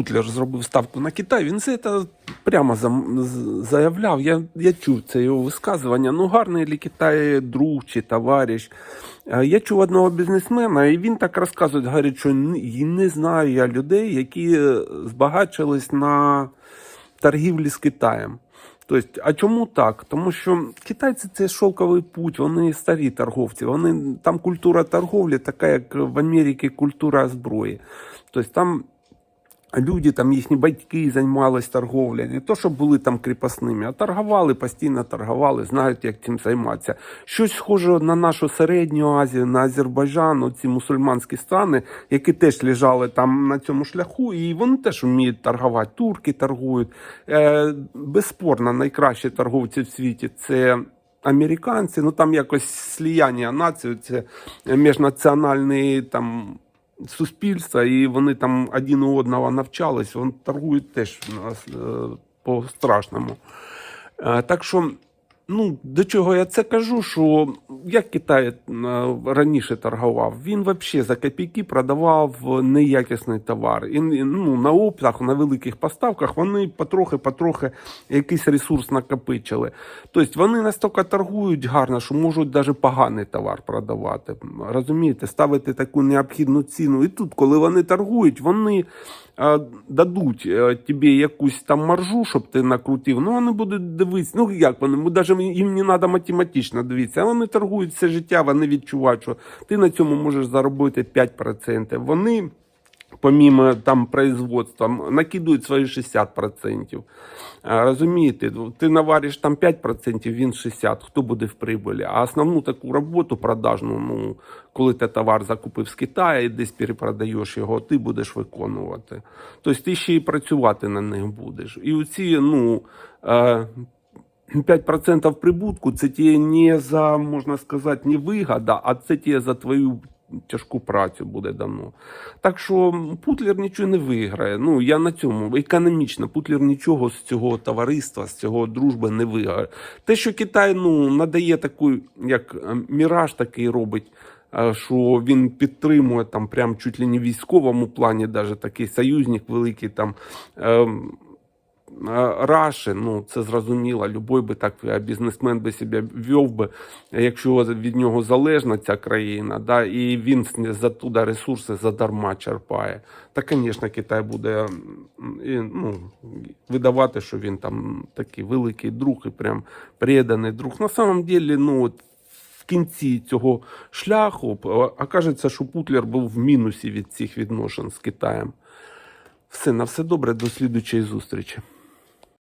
Путлер зробив ставку на Китай, він це прямо заявляв. Я, я чув це його висказування. Ну, гарний ли Китай друг чи товариш. Я чув одного бізнесмена, і він так розказує, говорить, що не знаю я людей, які е, збагачились на торгівлі з Китаєм. Тобто, а чому так? Тому що китайці це шовковий путь, вони старі торговці. Вони там культура торговлі, така як в Америці культура зброї. Тобто там люди, там їхні батьки займалися торговлею, не то, щоб були там кріпосними, а торгували, постійно торгували, знають, як цим займатися. Щось схоже на нашу середню Азію, на Азербайджан, ці мусульманські страни, які теж лежали там на цьому шляху, і вони теж вміють торгувати. Турки торгують. Е, безспорно, найкращі торговці в світі це. Американці, ну там якось сліяння націй, це міжнаціональний там суспільства, і вони там один у одного навчались, вони торгують теж е, по страшному. Е, Так що, ну, до чого я це кажу, що як Китай е, раніше торгував, він взагалі за копійки продавав неякісний товар. І ну, на оптах, на великих поставках вони потрохи-потрохи якийсь ресурс накопичили. Тобто вони настільки торгують гарно, що можуть навіть поганий товар продавати. Розумієте, ставити таку необхідну ціну. І тут, коли вони торгують, вони дадуть е, тобі якусь там маржу, щоб ти накрутив. Ну вони будуть дивитися. Ну як вони? Ми навіть їм не треба математично дивитися. Вони торгують все життя, вони відчувають, що ти на цьому можеш заробити 5%. Вони. Помімо там производства, накидують свої 60%. Розумієте, ти навариш там 5%, він 60%, хто буде в прибулі. А основну таку роботу продажну, ну, коли ти товар закупив з Китаю і десь перепродаєш його, ти будеш виконувати. Тобто ти ще й працювати на них будеш. І оці, ну. е, 5% прибутку це тебе не за, можна сказати, не вигода, а це тебе за твою тяжку працю буде дано. Так що Путлер нічого не виграє. Ну, я на цьому економічно, Путлер нічого з цього товариства, з цього дружби не виграє. Те, що Китай ну, надає таку, як е, міраж такий робить, е, що він підтримує там прям чуть ли не військовому плані, навіть такий союзник великий там. Е, Раші, ну це зрозуміло, любой би так е, бізнесмен би себе вів би, якщо від нього залежна ця країна, да, і він за туди ресурси задарма черпає. Та, звісно, Китай буде ну, видавати, що він там такий великий друг і прям преданий друг. На самом деле, ну от в кінці цього шляху е, окажеться, що Путлер був в мінусі від цих відношень з Китаєм. Все, на все добре, до слідучої зустрічі.